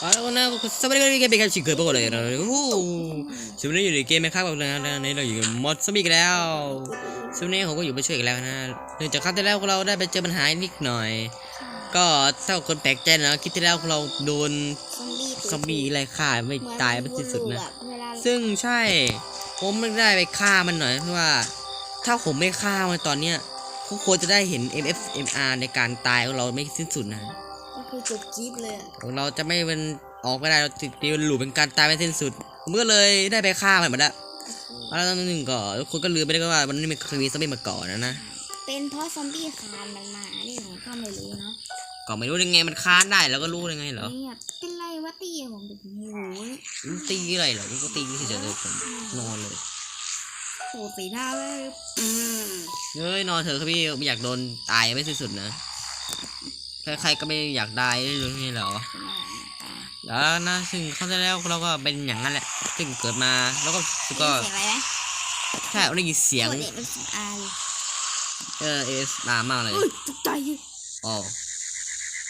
เอาละนะสวัสดีครับเกมเป็นการชิงเกิดปกตินะโอ้โหสวัสดีอยู่ในเกมไหมครับผมนะในเราอยู่กับมอดสมิกแล้วสวัสดีผมก็อยู่มาช่วยกันแล้วนะเนื่องจากครั้งที่แล้วเราได้ไปเจอปัญหานิดหน่อย ก็ถ้าคนแปลกใจนะคลิปที่แล้วเราโดนซอมบี้ซอมบี้ไล่ฆ่าไม่ตายไม่สิ้นสุดนะเวลาซึ่งใช่ผมไม่ได้ไปฆ่ามันหน่อยเพราะว่า ถ้าผมไม่ฆ่ามันตอนเนี้ยทุกคนจะได้เห็น MFMR ในการตายของเราไม่สิ้นสุดนะก็ คือจบคลิปเลยอะของเราจะไม่เป็นออกไม่ได้เราติดเดียวหลูเป็นการตายไม่สิ้นสุดผมก็เลยได้ไปฆ่ามันหมดแล้วแล้วตอนหนึ่งก็ทุกคนก็ลืมไปได้ว่ามันไม่เคยมีซอมบี้มาก่อนนะนะเป็นเพราะซอมบี้คานมันมานี่ผมก็ไม่รู้เนาะก็ไม่รู้ยังไงมันค้านได้แล้วก็รู้ยังไงเหรอเนี่ยเป็นไรวะตีผมเป็นหมูเนี่ยมันตีอะไรเหรอมันก็ตีเฉยๆเลยผมนอนเลยโอ้สีหน้าเลยอืมเฮ้ยนอนเถอะครับพี่ไม่อยากโดนตายไม่สิ้นสุดนะ ใครๆก็ไม่อยากตายได้เลยนี่เหรอเป็นอะไรเนี่ยตาแล้วนะซึ่งเขาจะแล้วเราก็เป็นอย่างนั้นแหละ ซึ่งเกิดมาแล้วก็ก็เสียงอะไรนะใช่ได้ยินเสียงตัวเด็กมันสีอาเลยเออเอสมามากเลยอุ้ยตกใจเลยอ๋อ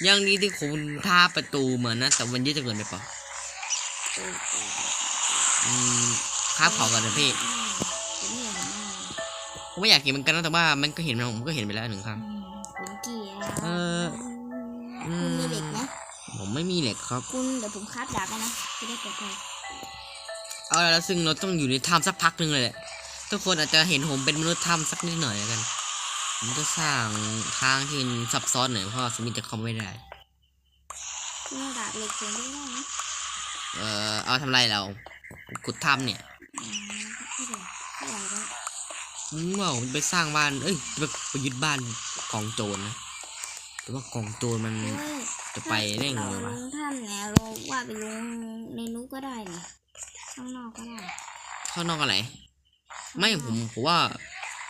ยังดีที่คุณท่าประตูเหมือนนะแต่มันยืดจะเกินไปเปล่าเออเอออืมคาบของกันเถอะพี่อืมเป็นอย่างนั้นผมไม่อยากกินเหมือนกันนะแต่ว่ามันก็เห็นนะผมก็เห็นไปแล้วหนึ่งครั้งอืมผมเกลียดเอออื ไม่มีเหล็กครับ คุณเดี๋ยวผมคราบดาบให้นะจะได้ปลอดภัยเอาแล้วซึ่งเราต้องอยู่ในถ้ำสักพักหนึ่งเลยแหละทุกคนอาจจะเห็นผมเป็นมนุษย์ถ้ำสักนิดหน่อยแล้วกันผมจะสร้างทางที่มันซับซ้อนหน่อยเพราะว่าสมิธจะเข้าไม่ได้คุณเอาดาบเหล็กผมไม่ได้นะเอ่อเอาทำไรเราขุดถ้ำเนี่ยอืมไม่ได้ไม่ได้ก็อืมว่าผมไปสร้างบ้าน เอ้ยไปไปยึดบ้านกองโจรนะแต่ว่ากองโจรมันเฮ้ย จะไปได้ไงเราวะลงถ้ำเนี่ยเราว่าไปลงในนู้นก็ได้นะข้างนอกก็ได้ ข้างนอกอะไร ไม่ผมผมว่า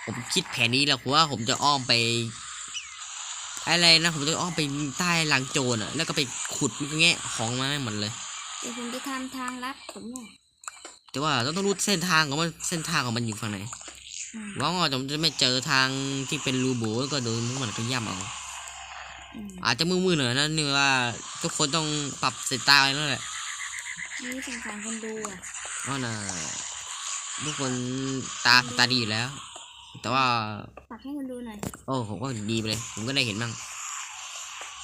ผมคิดแผนนี้แล้วผมว่าผมจะอ้อมไป อะไรนะผมจะอ้อมไปใต้หลังโจรอะ แล้วก็ไปขุดแงะของมาให้หมดเลยเดี๋ยวผมจะทำทางลัดผมเนี่ยแต่ว่าต้องต้องรู้เส้นทางของมันเส้นทางของมันอยู่ฝั่งไหนอืมหวังว่าผมจะไม่เจอทางที่เป็นรูโบแล้วก็โดนมันก็ย่ำเอา อืมอาจจะมือๆหน่อยนะนี่ว่า ทุกคนต้องปรับสายตาไว้แล้วแหละนี่สงสารคนดูอะเพราะน่ะทุกคนตาตาดีอยู่แล้ว แต่ว่าปักให้คนดูหน่อยโอ้ผมก็ดีไปเลย ผมก็ได้เห็นบ้าง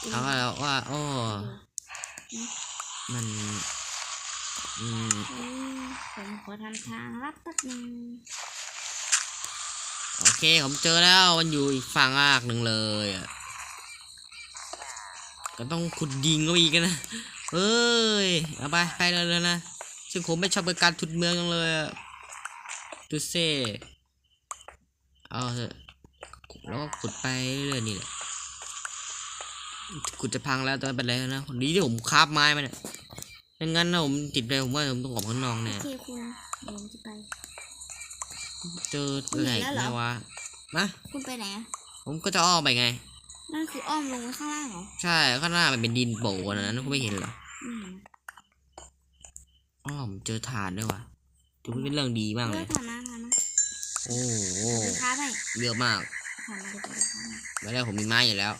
เขาว่าแล้วว่า โอ้ มันอืมอืมผมขอทำทางลัดแป๊บนึงโอเค ผมเจอแล้วมันอยู่อีกฝั่งอากหนึ่งเลยอะ ก็ต้องขุดดิงก็อีกนะเอ้ยเอาไปไปเลยเลยนะซึ่งผมไม่ชอบการทุดเมืองจังเลยอะดูเซ่เอาเถอะแล้วก็ขุดไปเรื่อยๆนี่แหละขุดจะพังแล้วแต่ไม่เป็นไรนะดีที่ผมคาบไม้มาเนี่ยไม่งั้นนะผมติดเลยผมว่าผมต้องออกข้างนอกโอแน่เคคุณเดี๋ยวผมจะไปเจออะไรอีกไหมวะมาคุณไปไหนอะผมก็จะอ้อมไปไง นั่นคืออ้อมลงไปข้างล่างเหรอ ใช่ข้างหน้ามันเป็นดินโป่งนะนั่นคุณไม่เห็นเหรออืมอ้อมเจอฐานด้วยว่ะถือว่าเป็นเรื่องดีมากเลเลือย กฐานนะฐานนะโอ้โหไปค้าไปเยอะมากฐานมาเดี๋ยวไปค้ามาไม่ได้ผมมีไม้อยู่แล้ว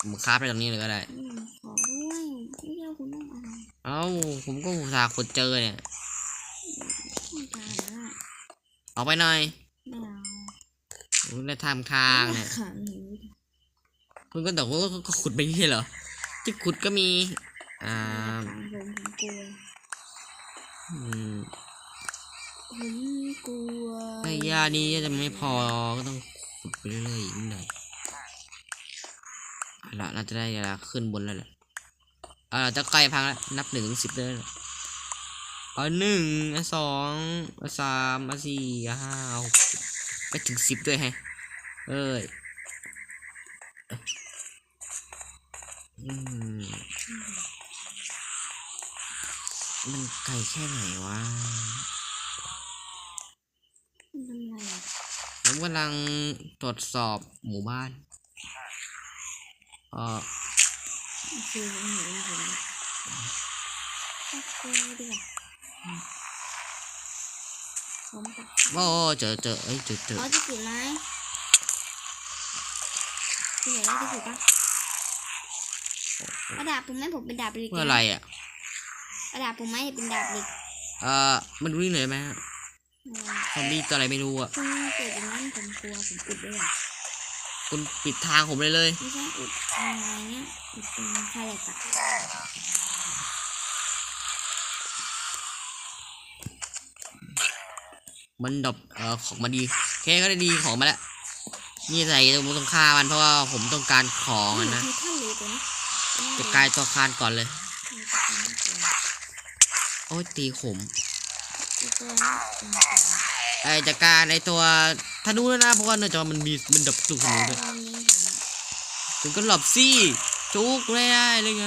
ผมคราฟไปตรงนี้เลยก็ได้ อืมขอด้วยไม่เรียกคุณต้องอะไรเอ้าผมก็อุตส่าห์ขุดเจอเนี่ย ต้องการแล้วอะออกไปหน่อยไม่เอาผมได้ทำทางเนี่ยขันหนู คุณก็บอกว่าก็ขุดไปนี่เหรอ ที่ขุดก็มี อ่าผมผมกลัวอืมผมกลัวไอ้ยานี้จะไม่พอก็ต้องขุดไปเรื่อยๆอีกนิดหน่อยเอาละน่าจะได้เวลาขึ้นบนแล้วแหละเอาจะใกล้พังแล้วนับหนึ่งถึงสิบเลยนะเอาหนึ่งเอาสองเอาสามเอาสี่เอาห้าเอาหกไปถึงสิบด้วยฮะเอ้ย มมันไกลแค่ไหนวะมันทำไงอะผมกำลังตรวจสอบหมู่บ้าน เออมันคือผมเห็นผมตักกลัวดีกว่าผมตักโอ้เจอเจอเอ้ยเจอเจอเอาจะกินไหมคุณอยากได้จะกินปะ เอาดาบผมไหมผมเป็นดาบไปเลยเพื่ออะไรอะเอาดาบผมไหมเป็นดาบเหล็กเอ่อมันดูนี่หน่อยไหมฮะเออซอมบี้ตัวอะไรไม่รู้อะคุณเกิดอย่างนั้นผมกลัวผมอุดด้วยอะคุณปิดทางผมเลยเลยไม่ใช่อุดอะไรเงี้ยอุดเป็นคาแรกอะมันดรอปเอ่อของมาดีโอเคก็ได้ดีของมาแล้วนี่ใส่ตรงตรงฆ่ามันเพราะว่าผมต้องการของอะนะ จะกลายตัวคานก่อนเลย โอ้ยตีขมเป็นตัวนี้ไอจากการในตัวธนูแล้วนะเพราะว่าเนื่องจากมันมีมันดับลูกธนูด้วยถึงก็หลบซี่จุกไม่ได้เลยไง